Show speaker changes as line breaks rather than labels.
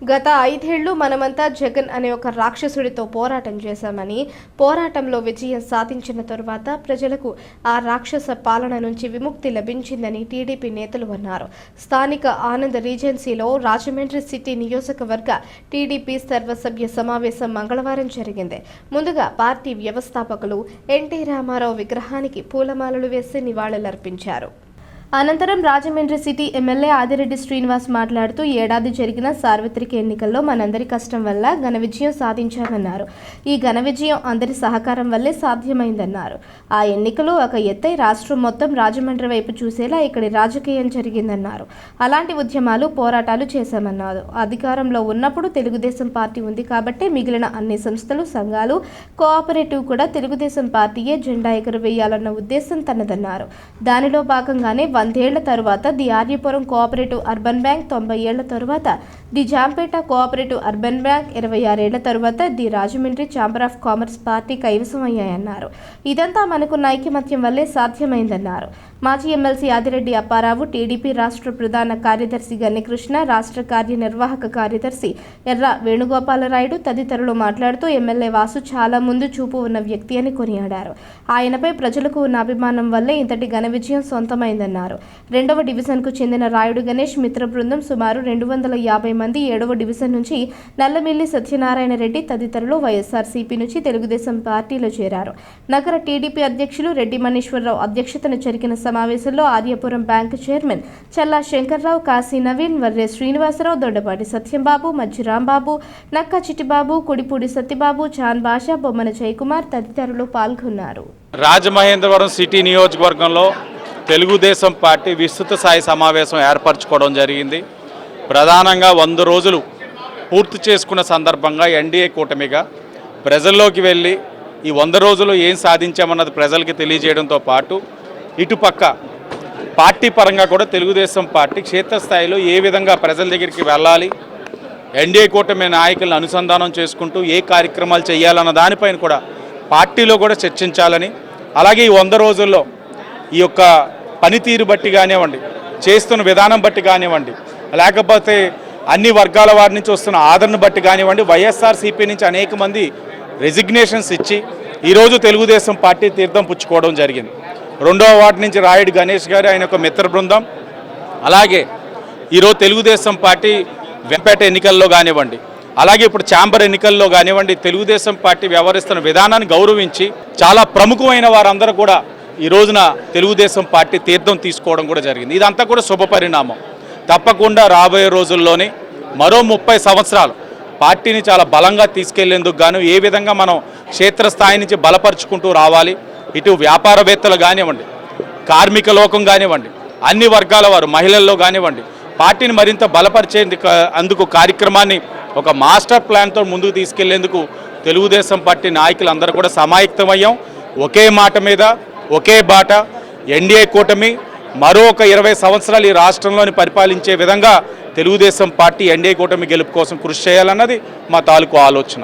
గత ఐదేళ్ళు మనమంతా జగన్ అనే ఒక రాక్షసుడితో పోరాటం చేశామని పోరాటంలో విజయం సాధించిన తరువాత ప్రజలకు ఆ రాక్షస పాలన నుంచి విముక్తి లభించిందని టీడీపీ నేతలు అన్నారు. స్థానిక ఆనంద్ రీజెన్సీలో రాజమండ్రి సిటీ నియోజకవర్గ టీడీపీ సర్వసభ్య సమావేశం మంగళవారం జరిగింది. ముందుగా పార్టీ వ్యవస్థాపకులు ఎన్టీ రామారావు విగ్రహానికి పూలమాలలు వేసి నివాళులర్పించారు. అనంతరం రాజమండ్రి సిటీ ఎమ్మెల్యే ఆదిరెడ్డి శ్రీనివాస్ మాట్లాడుతూ ఏడాది జరిగిన సార్వత్రిక ఎన్నికల్లో మనందరి కష్టం వల్ల ఘన విజయం సాధించామన్నారు. ఈ ఘన విజయం అందరి సహకారం వల్లే సాధ్యమైందన్నారు. ఆ ఎన్నికలు ఒక ఎత్తై రాష్ట్రం మొత్తం రాజమండ్రి వైపు చూసేలా ఇక్కడి రాజకీయం జరిగిందన్నారు. అలాంటి ఉద్యమాలు పోరాటాలు చేశామన్నారు. అధికారంలో ఉన్నప్పుడు తెలుగుదేశం పార్టీ ఉంది కాబట్టి మిగిలిన అన్ని సంస్థలు సంఘాలు కోఆపరేటివ్ కూడా తెలుగుదేశం పార్టీయే జెండా ఎగురవేయాలన్న ఉద్దేశం తనదన్నారు. దానిలో భాగంగానే వందేళ్ళ తరువాత the Aryapuram cooperative urban bank తొంభై ఏళ్ళ తరువాత the Jampeta cooperative urban bank ఇరవై ఆరేళ్ళ తరువాత the Rajahmundry chamber of commerce party కైవసం అయ్యాయన్నారు. ఇదంతా మనకున్న ఐకమత్యం వల్లే సాధ్యమైందన్నారు. మాజీ ఎమ్మెల్సీ ఆదిరెడ్డి అప్పారావు టీడీపీ రాష్ట్ర ప్రధాన కార్యదర్శి గన్నికృష్ణ రాష్ట్ర కార్యనిర్వాహక కార్యదర్శి ఎర్ర వేణుగోపాలరాయుడు తదితరులు మాట్లాడుతూ ఎమ్మెల్యే వాసు చాలా ముందు చూపు ఉన్న వ్యక్తి అని కొనియాడారు. ఆయనపై ప్రజలకు ఉన్న అభిమానం వల్లే ఇంతటి ఘన విజయం సొంతమైందన్నారు. రెండవ డివిజన్కు చెందిన రాయుడు గణేష్ మిత్ర బృందం సుమారు రెండు వందల యాభై మంది ఏడవ డివిజన్ నుంచి నల్లమిల్లి సత్యనారాయణ రెడ్డి తదితరులు వైఎస్ఆర్సీపీ నుంచి తెలుగుదేశం పార్టీలో చేరారు. నగర టీడీపీ అధ్యక్షులు రెడ్డి మనీశ్వరరావు అధ్యక్షతన జరిగిన సమావేశంలో ఆర్యపురం బ్యాంకు చైర్మన్ చల్లా శంకర్రావు కాశీ నవీన్ వర్రే శ్రీనివాసరావు దొడ్డపాటి సత్యంబాబు మజ్జి రాంబాబు నక్క చిట్టిబాబు కుడిపూడి సత్యబాబు చాన్ బాషా బొమ్మన జయకుమార్ తదితరులు పాల్గొన్నారు.
రాజమహేంద్రవరం సిటీ నియోజకవర్గంలో తెలుగుదేశం పార్టీ విస్తృత స్థాయి సమావేశం ఏర్పరచుకోవడం జరిగింది. ప్రధానంగా వంద రోజులు పూర్తి చేసుకున్న సందర్భంగా ఎన్డీఏ కూటమిగా ప్రజల్లోకి వెళ్ళి ఈ వంద రోజులు ఏం సాధించామన్నది ప్రజలకి తెలియజేయడంతో పాటు ఇటుపక్క పార్టీ పరంగా కూడా తెలుగుదేశం పార్టీ క్షేత్రస్థాయిలో ఏ విధంగా ప్రజల దగ్గరికి వెళ్ళాలి ఎన్డీఏ కూటమి నాయకులను అనుసంధానం చేసుకుంటూ ఏ కార్యక్రమాలు చేయాలన్న దానిపైన కూడా పార్టీలో కూడా చర్చించాలని అలాగే ఈ వంద రోజుల్లో ఈ యొక్క పనితీరు బట్టి కానివ్వండి చేస్తున్న విధానం బట్టి కానివ్వండి లేకపోతే అన్ని వర్గాల వారి నుంచి వస్తున్న ఆదరణ బట్టి కానివ్వండి వైఎస్ఆర్సీపీ నుంచి అనేక మంది రెసిగ్నేషన్స్ ఇచ్చి ఈరోజు తెలుగుదేశం పార్టీ తీర్థం పుచ్చుకోవడం జరిగింది. రెండవ వార్డు నుంచి రాయుడు గణేష్ గారు ఆయన ఒక మిత్ర బృందం. అలాగే ఈరోజు తెలుగుదేశం పార్టీ వెంపేట ఎన్నికల్లో కానివ్వండి అలాగే ఇప్పుడు ఛాంబర్ ఎన్నికల్లో కానివ్వండి తెలుగుదేశం పార్టీ వ్యవహరిస్తున్న విధానాన్ని గౌరవించి చాలా ప్రముఖమైన వారందరూ కూడా ఈ రోజున తెలుగుదేశం పార్టీ తీర్థం తీసుకోవడం కూడా జరిగింది. ఇదంతా కూడా శుభ పరిణామం తప్పకుండా రాబోయే రోజుల్లోని మరో ముప్పై సంవత్సరాలు పార్టీని చాలా బలంగా తీసుకెళ్ళేందుకు గాను ఏ విధంగా మనం క్షేత్రస్థాయి నుంచి బలపరుచుకుంటూ రావాలి ఇటు వ్యాపారవేత్తలు కానివ్వండి కార్మిక లోకం కానివ్వండి అన్ని వర్గాల వారు మహిళల్లో కానివ్వండి పార్టీని మరింత బలపరిచేందుకు అందుకు కార్యక్రమాన్ని ఒక మాస్టర్ ప్లాన్తో ముందుకు తీసుకెళ్ళేందుకు తెలుగుదేశం పార్టీ నాయకులందరూ కూడా సమాయత్తమయ్యాం ఒకే మాట మీద ఒకే బాట ఎన్డీఏ కూటమి మరో ఒక ఇరవై సంవత్సరాలు ఈ రాష్ట్రంలోని పరిపాలించే విధంగా తెలుగుదేశం పార్టీ ఎన్డీఏ కూటమి గెలుపు కోసం కృషి చేయాలన్నది మా తాలూకు ఆలోచన.